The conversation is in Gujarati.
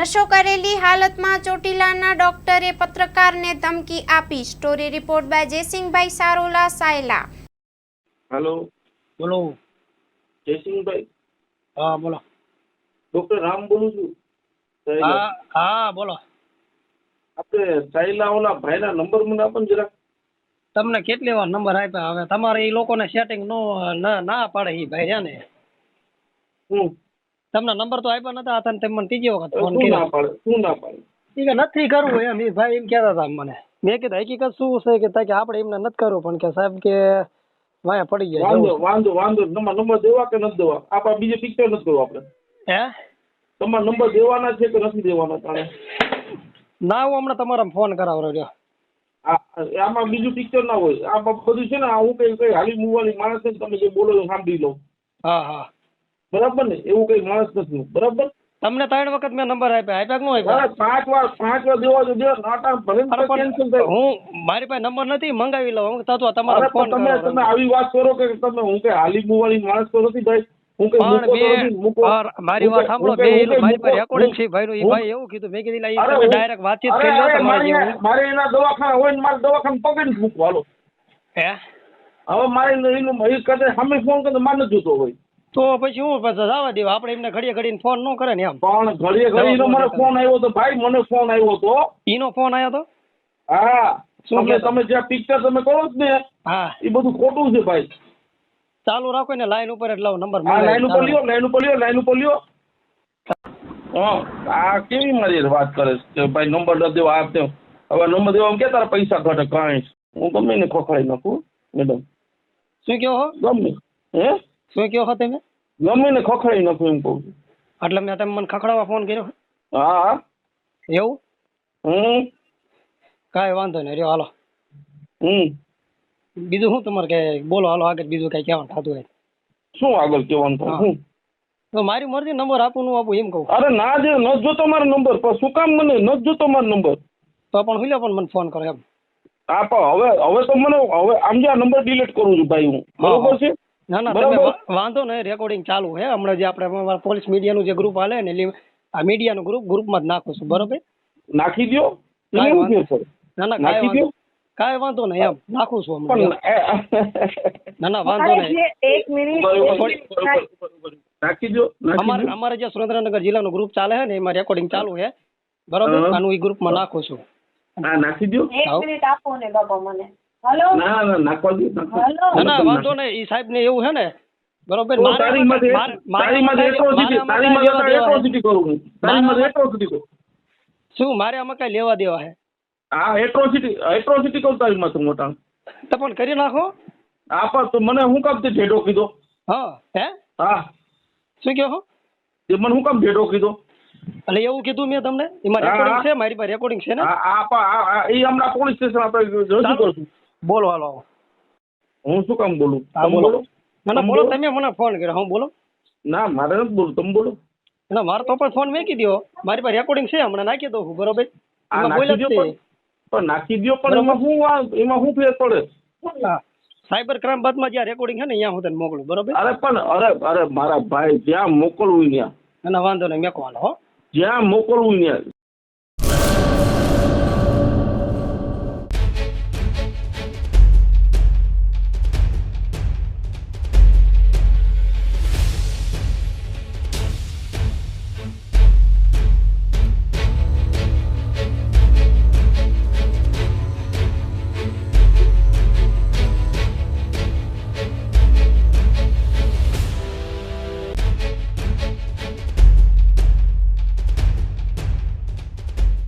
નશો કરેલી હાલતમાં ચોટીલાના ડોક્ટરે પત્રકારને ધમકી આપી. Story report by Jaysinhbhai Sarola Sayla. Hello. બોલો. જયસિંહભાઈ? હા બોલો. ડોક્ટર રામ બોલું છું. હા હા બોલો. આપણે સાયલા ઓલા ભાઈના નંબર મને આપો ને જરાક. તમને કેટલી વાર નંબર આપ્યા? હવે તમારે એ લોકોને સેટિંગ નો ના ના પાડે એ ભાઈ છે ને? હું? તમને નંબર તો આપ્યો નતા હતા તમે મને ત્રીજી વખત ફોન કર્યો. શું ના પાડે. કે નથી કરવું એમ એ ભાઈ એમ કહેતા હતા મને. મેં કીધું હકીકત શું છે કે કે આપણે એમને નથી કરવું પણ કે સાહેબ કે વાયા પડી જાય વાંધો વાંધો વાંધો તમારા નંબર દેવા કે નથી દેવા? આપા બીજે પિક્ચર નથી કરવું આપણે. હે? તમારા નંબર દેવાના છે કે નથી દેવાના તાણે? ના હું હમણાં તમારા ફોન કરાવરો રહ્યો. આ- આમાં બીજું પિક્ચર ના હોય. આ બધું છે ને હું કઈ કઈ હાલી મૂવાની માણસ છે તમે જે બોલો સાંભળી લઉં હા હા. બરાબર ને? એવું કઈ માણસ નથી. બરાબર? તમને ત્રણ વખત મેં નંબર આપ્યા. આપ્યા કે ન આપ્યા? પાંચ વાર પાંચ વાર દેવા જો દેવા નાટા ભલે કેન્સલ થાય. હું મારી પાસે નંબર નથી મંગાવી લઉં. હું તો તમારો ફોન તમે તમે આવી વાત કરો કે તમે હું કે હાલી મુવાળી માણસ તો નથી ભાઈ? હું કે મૂકો મૂકો. મારી વાત સાંભળો. બે મારી પાસે રેકોર્ડિંગ છે ભાઈનું ઈ હું- ભાઈ એવું કીધું. મેં કીધું લા, તમે ડાયરેક્ટ વાતચીત કરી લો તમારી મારે એના- દવાખાના હોય ને મારે દવાખાને પકડી હાલો. હે? હવે મારે એનું- એ કદાચ સામે ફોન કરે મારે નથી જોતો હોય. તો પછી હું પછી જવા દેવા. આપણે એમને ઘડીએ ઘડીને ફોન ન કરે ને એમ. પણ ઘડીએ ઘડી નો મને ફોન આવ્યો તો ભાઈ મને ફોન આવ્યો તો. ઈનો ફોન આવ્યો તો? હા. તમે? તમે જે પિક્ચર તમે કરો છો ને હા. એ બધું ખોટું છે ભાઈ. ચાલુ રાખો ને લાઈન ઉપર એટલે નંબર હા લાઈન ઉપર લ્યો લાઈન ઉપર લ્યો લાઈન ઉપર લ્યો. આ કેવી મારી વાત કરે છે? ભાઈ નંબર ન દેવા આપ તેમ. હવે નંબર દેવા કે તારા પૈસા ઘટે કાંઈ. હું ગમે ને ખોખડાઈ નાખું મેડમ શું કહો ગમે. હે? શું કયો હો તમે? ગમે ને ખોખડાઈ નાખું એમ કહું એટલે મેં તમે મને ખખડાવવા ફોન કર્યો? હા હા. એવું? હમ. કાંઈ વાંધો નહીં રહ્યો હાલો. હમ. બીજું શું તમારે કે બોલો હાલો આગળ બીજું કઈ કહેવાનું થતું હોય શું આગળ કહેવાનું થતું તો મારી મરજી નંબર આપું નું આપું એમ કહું. અરે ના જે ન જોતો મારો નંબર. પણ શું કામ મને? ન જોતો મારો નંબર. તો પણ હુલ્યો પણ મને ફોન કરો એમ. હા પણ હવે હવે તો મને હવે આમ જે આ નંબર ડિલીટ કરું છું ભાઈ હું હા, બરોબર છે? ના ના તમે બરાબર. વાંધો નહીં રેકોર્ડિંગ ચાલુ છે હમણાં જે આપણે પોલીસ મીડિયાનું જે ગ્રુપ હાલે ને આ મીડિયાનું ગ્રુપ ગ્રુપમાં જ નાખું છું બરોબર? નાખી દો કાંઈ વાંધો ના ના નાખી કાંઈ કાંઈ વાંધો નહીં એમ નાખું છું હમણાં ના ના વાંધો નહીં. અમારે જે સુરેન્દ્રનગર જિલ્લાનું ગ્રુપ ચાલે છે ને એમાં રેકોર્ડિંગ ચાલુ છે બરોબર? આનું એ ગ્રુપમાં નાખું છું. હા નાખી દો એક મિનિટ આપો ને બાબા મને. હલો? ના ના નાખવા ના ના વાંધો નહીં. સાહેબ ને એવું ને બરોબર તારી તારી તારી કરું તારી માટે atrocity કરું. શું મારે આમાં કઈ લેવા દેવા છે? હા એટ્રોસિટી એટ્રોસિટી કરું તારી માથે મોટા તો પણ કરી નાખો. હા પણ તો મને હું કામ તે ઢેઢો કીધો. હા હે? હા. શું કહો તે મને હું કામ ઢેઢો કીધો? એટલે એવું કીધું મેં તમને? એમાં રેકોર્ડિંગ છે? મારી પાસે રેકોર્ડિંગ છે ને? આ આ એ હમણાં પોલીસ સ્ટેશન આપણે રજૂ કરશું. બોલો હાલો હું શું કામ બોલું? તમે બોલો. ના બોલો. તમે મને ફોન કર્યો. હું બોલો? ના મારે નથી બોલું. તમે બોલો. ના મારે તો પણ ફોન મેકી દો મારી પાસે રેકોર્ડિંગ છે હમણાં નાખી દઉં બરોબર? પણ. નાખી દો પણ એમાં શું એમાં શું ફેર પડે? સાયબર ક્રાઇમ બાદમાં જ્યાં રેકોર્ડિંગ છે ને ત્યાં હું તને મોકલું બરોબર? અરે પણ અરે અરે મારા ભાઈ જ્યાં મોકલવું ત્યાં ના વાંધો નહીં મેકવાનો હો. જ્યાં મોકલવું ત્યાં